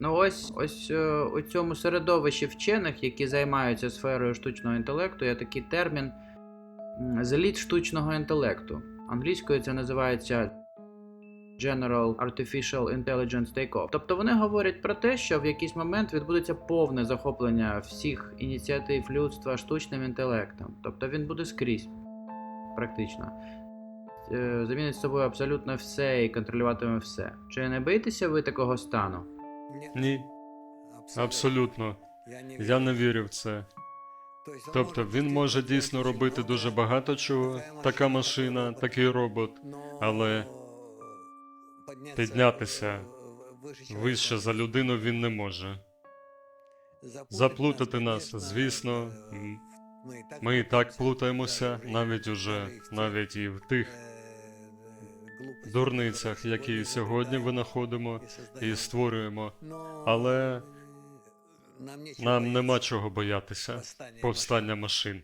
Ну ось ось е, у цьому середовищі вчених, які займаються сферою штучного інтелекту, є такий термін м, зеліт штучного інтелекту. Англійською це називається General Artificial Intelligence Takeoff. Тобто вони говорять про те, що в якийсь момент відбудеться повне захоплення всіх ініціатив людства штучним інтелектом. Тобто він буде скрізь, практично. Е, Замінить з собою абсолютно все і контролюватиме все. Чи не боїтеся ви такого стану? Ні, абсолютно. Я не вірю. в це. Тобто він може дійсно робити дуже багато чого, така машина, такий робот, але піднятися вище за людину. він не може. Заплутати нас, звісно, ми і так плутаємося, навіть уже навіть і в тих дурницях, які сьогодні винаходимо і створюємо. Але нам нема чого боятися повстання машин.